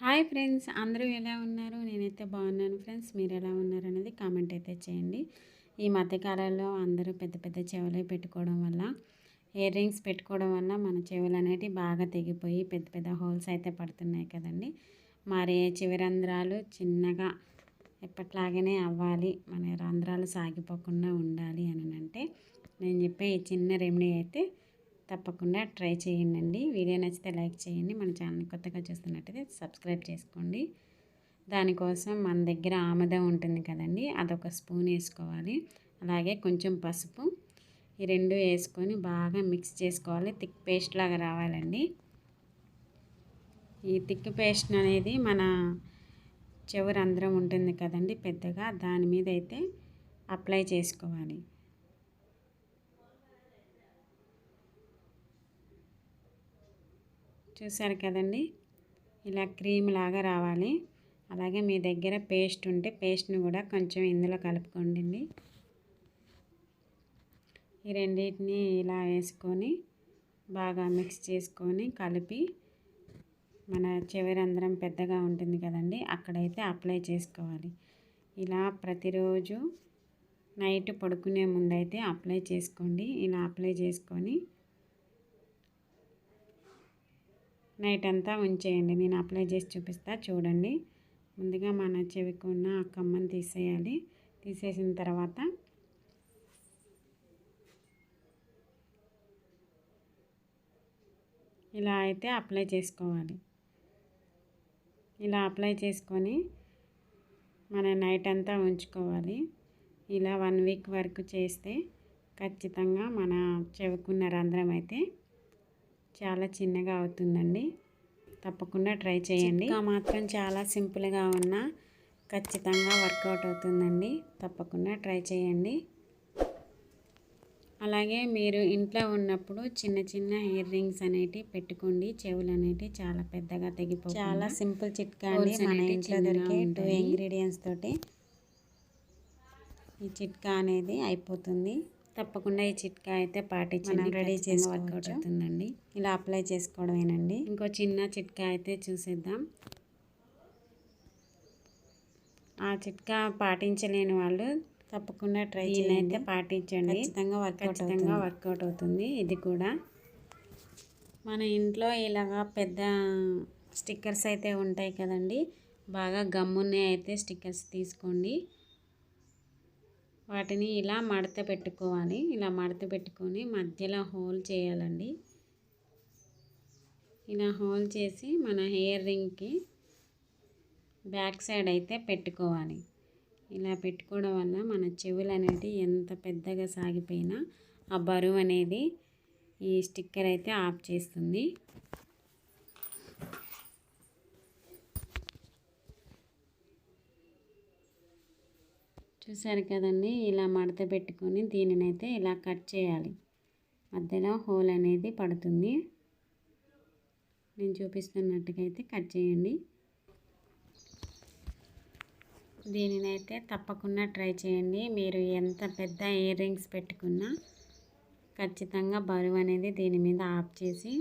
Hi friends అందరూ ఎలా ఉన్నారు? నేనైతే బాగున్నాను ఫ్రెండ్స్ మీరు ఎలా ఉన్నారు అనేది కామెంట్ అయితే చేయండి. ఈ మధ్యకాలంలో అందరూ పెద్ద పెద్ద చెవులు పెట్టుకోవడం వల్ల ఇయర్ రింగ్స్ పెట్టుకోవడం వల్ల మన చెవులు అనేవి బాగా తెగిపోయి పెద్ద పెద్ద హోల్స్ అయితే పడుతున్నాయి కదండి. మరి చివరి రంధ్రాలు చిన్నగా ఎప్పట్లాగానే అవ్వాలి మన రంధ్రాలు సాగిపోకుండా ఉండాలి అని అంటే నేను చెప్పే ఈ చిన్న రెమెడీ అయితే తప్పకుండా ట్రై చేయండి వీడియో నచ్చితే లైక్ చేయండి. మన ఛానల్ కొత్తగా చూస్తున్నట్టయితే సబ్స్క్రైబ్ చేసుకోండి. దానికోసం మన దగ్గర ఆమదం ఉంటుంది కదండి. అదొక స్పూన్ వేసుకోవాలి. అలాగే కొంచెం పసుపు. ఈ రెండు వేసుకొని బాగా మిక్స్ చేసుకోవాలి. థిక్ పేస్ట్ లాగా రావాలండి. ఈ థిక్ పేస్ట్ అనేది మన చెవు అందరం ఉంటుంది కదండి పెద్దగా. దాని మీద అయితే అప్లై చేసుకోవాలి. చూసారు కదండి? ఇలా క్రీమ్ లాగా రావాలి. అలాగే మీ దగ్గర పేస్ట్ ఉంటే పేస్ట్ని కూడా కొంచెం ఇందులో కలుపుకోండి ఈ రెండింటిని ఇలా వేసుకొని బాగా మిక్స్ చేసుకొని కలిపి మన చివరంధ్రం పెద్దగా ఉంటుంది కదండి అక్కడైతే అప్లై చేసుకోవాలి. ఇలా ప్రతిరోజు నైట్ పడుకునే ముందైతే అప్లై చేసుకోండి. ఇలా అప్లై చేసుకొని నైట్ అంతా ఉంచేయండి. నేను అప్లై చేసి చూపిస్తా చూడండి. ముందుగా మన చెవికి ఉన్న ఆ కమ్మని తీసేయాలి. తీసేసిన తర్వాత ఇలా అయితే అప్లై చేసుకోవాలి. ఇలా అప్లై చేసుకొని మన నైట్ అంతా ఉంచుకోవాలి. ఇలా వన్ వీక్ వరకు చేస్తే ఖచ్చితంగా మన చెవికున్న రంధ్రం అయితే చాలా చిన్నగా అవుతుందండి. తప్పకుండా ట్రై చేయండి. ఇంకా మాత్రం చాలా సింపుల్గా ఉన్న ఖచ్చితంగా వర్కౌట్ అవుతుందండి. తప్పకుండా ట్రై చేయండి. అలాగే మీరు ఇంట్లో ఉన్నప్పుడు చిన్న చిన్న ఇయర్ రింగ్స్ అనేటివి పెట్టుకోండి. చెవులు అనేటివి చాలా పెద్దగా తెగిపో చాలా సింపుల్ చిట్కా అండి. మన ఇంట్లో దొరికే టూ ఇంగ్రీడియంట్స్ తోటి ఈ చిట్కా అనేది అయిపోతుంది. తప్పకుండా ఈ చిట్కా అయితే పాటించండి రెడీ చేసి వర్కౌట్ అవుతుందండి. ఇలా అప్లై చేసుకోవడమేనండి. ఇంకో చిన్న చిట్కా అయితే చూసేద్దాం. ఆ చిట్కా పాటించలేని వాళ్ళు తప్పకుండా ట్రై అయితే పాటించండి. ఖచ్చితంగా వర్క్ ఖచ్చితంగా వర్కౌట్ అవుతుంది. ఇది కూడా. మన ఇంట్లో ఇలాగా పెద్ద స్టిక్కర్స్ అయితే ఉంటాయి కదండి. బాగా గమ్మున్నాయి అయితే స్టిక్కర్స్ తీసుకోండి. వాటిని ఇలా మడత పెట్టుకోవాలి. ఇలా మడత పెట్టుకొని మధ్యలో హోల్ చేయాలండి. ఇలా హోల్ చేసి మన హెయిర్ రింగ్కి బ్యాక్ సైడ్ అయితే పెట్టుకోవాలి. ఇలా పెట్టుకోవడం వల్ల మన చెవులు అనేది ఎంత పెద్దగా సాగిపోయినా ఆ బరువు అనేది ఈ స్టిక్కర్ అయితే ఆఫ్ చేస్తుంది. చూసారు కదండి ఇలా మడత పెట్టుకొని దీనినైతే ఇలా కట్ చేయాలి. మధ్యలో హోల్ అనేది పడుతుంది. నేను చూపిస్తున్నట్టుగా అయితే కట్ చేయండి. దీనినైతే తప్పకుండా ట్రై చేయండి. మీరు ఎంత పెద్ద ఇయర్ రింగ్స్ పెట్టుకున్నా ఖచ్చితంగా బరువు అనేది దీని మీద ఆఫ్ చేసి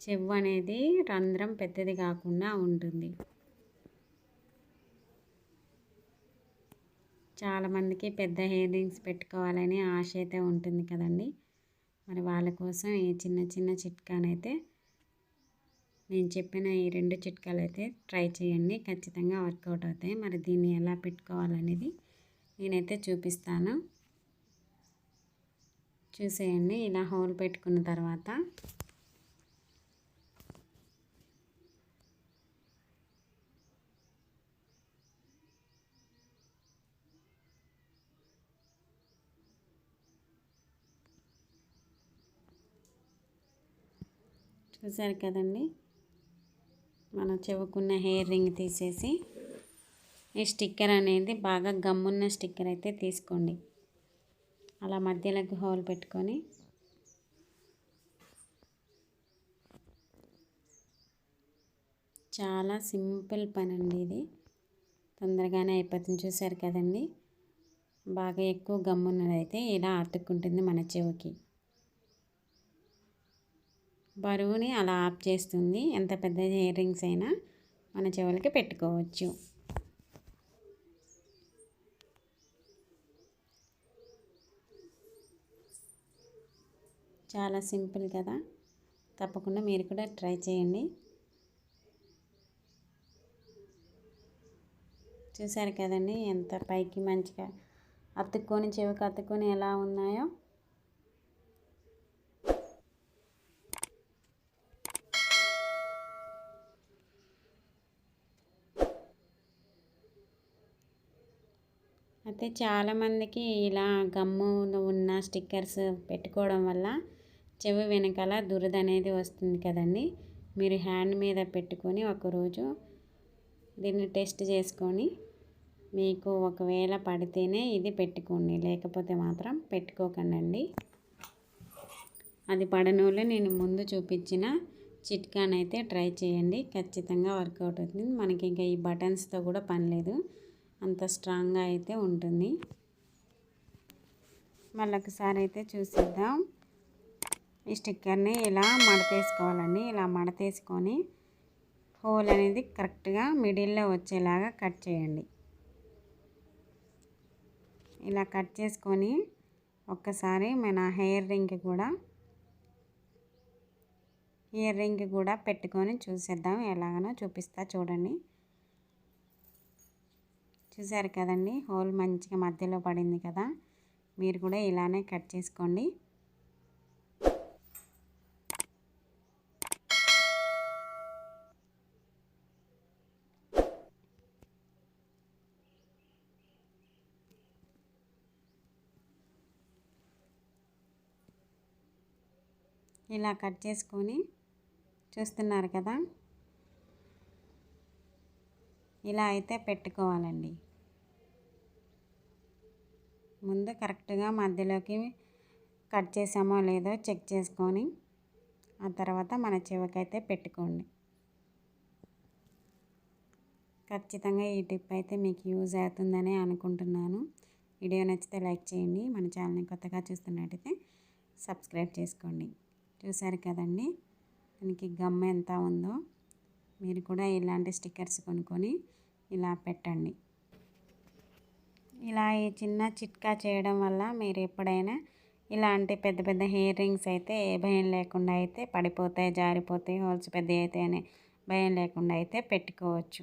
చెవు అనేది రంధ్రం పెద్దది కాకుండా ఉంటుంది. చాలామందికి పెద్ద హెయిర్ రింగ్స్ పెట్టుకోవాలని ఆశ అయితే ఉంటుంది కదండి. మరి వాళ్ళ కోసం ఈ చిన్న చిన్న చిట్కానైతే నేను చెప్పిన ఈ రెండు చిట్కాలు అయితే ట్రై చేయండి. ఖచ్చితంగా వర్కౌట్ అవుతాయి. మరి దీన్ని ఎలా పెట్టుకోవాలనేది నేనైతే చూపిస్తాను. చూసేయండి. ఇలా హోల్ పెట్టుకున్న తర్వాత చూసారు కదండి? మనం చెవుకున్న హెయిర్ రింగ్ తీసేసి ఈ స్టిక్కర్ అనేది బాగా గమ్మున్న స్టిక్కర్ అయితే తీసుకోండి. అలా మధ్యలోకి హోల్ పెట్టుకొని చాలా సింపుల్ పని అండి ఇది. తొందరగానే అయిపోతుంది చూసారు కదండి? బాగా ఎక్కువ గమ్మున్నదైతే ఇలా అతుక్కుంటుంది మన చెవికి. బరువుని అలా ఆఫ్ చేస్తుంది. ఎంత పెద్ద ఇయర్ రింగ్స్ అయినా మన చెవులకి పెట్టుకోవచ్చు. చాలా సింపుల్ కదా? తప్పకుండా మీరు కూడా ట్రై చేయండి. చూసారు కదండి ఎంత పైకి మంచిగా అతుక్కొని చెవికి అతుక్కొని ఎలా ఉన్నాయో? అయితే చాలామందికి ఇలా గమ్ము ఉన్న స్టిక్కర్స్ పెట్టుకోవడం వల్ల చెవి వెనకాల దురద అనేది వస్తుంది కదండి. మీరు హ్యాండ్ మీద పెట్టుకొని ఒకరోజు దీన్ని టెస్ట్ చేసుకొని మీకు ఒకవేళ పడితేనే ఇది పెట్టుకోండి. లేకపోతే మాత్రం పెట్టుకోకండి అది పడనోళ్ళు నేను ముందు చూపించిన చిట్కానైతే ట్రై చేయండి. ఖచ్చితంగా వర్కౌట్ అవుతుంది. మనకి ఇంకా ఈ బటన్స్తో కూడా పని లేదు. అంత స్ట్రాంగ్గా అయితే ఉంటుంది. మళ్ళొకసారి అయితే చూసిద్దాం. ఈ స్టిక్కర్ని ఇలా మడతేసుకోవాలండి? ఇలా మడతేసుకొని హోల్ అనేది కరెక్ట్గా మిడిల్లో వచ్చేలాగా కట్ చేయండి. ఇలా కట్ చేసుకొని ఒక్కసారి మన హెయిర్ రింగ్ కూడా ఇయర్ రింగ్ కూడా పెట్టుకొని చూసేద్దాం. ఎలాగనో చూపిస్తా చూడండి. చూసారు కదండి? హోల్ మంచిగా మధ్యలో పడింది కదా? మీరు కూడా ఇలానే కట్ చేసుకోండి. ఇలా కట్ చేసుకొని చూస్తున్నారు కదా? ఇలా అయితే పెట్టుకోవాలండి. ముందు కరెక్ట్గా మధ్యలోకి కట్ చేసామో లేదో చెక్ చేసుకొని ఆ తర్వాత మన చెవికైతే పెట్టుకోండి. ఖచ్చితంగా ఈ టిప్ అయితే మీకు యూజ్ అవుతుందని అనుకుంటున్నాను. వీడియో నచ్చితే లైక్ చేయండి. మన ఛానల్ని కొత్తగా చూస్తున్నట్టయితే సబ్స్క్రైబ్ చేసుకోండి. చూసారు కదండి? దానికి గమ్ ఎంత ఉందో. మీరు కూడా ఇలాంటి స్టిక్కర్స్ కొనుక్కొని ఇలా పెట్టండి. ఇలా ఈ చిన్న చిట్కా చేయడం వల్ల మీరు ఎప్పుడైనా ఇలాంటి పెద్ద పెద్ద హెయిర్ రింగ్స్ అయితే ఏ భయం లేకుండా అయితే పడిపోతాయి జారిపోతాయి హోల్స్ పెద్ద అయితే అనే భయం లేకుండా అయితే పెట్టుకోవచ్చు.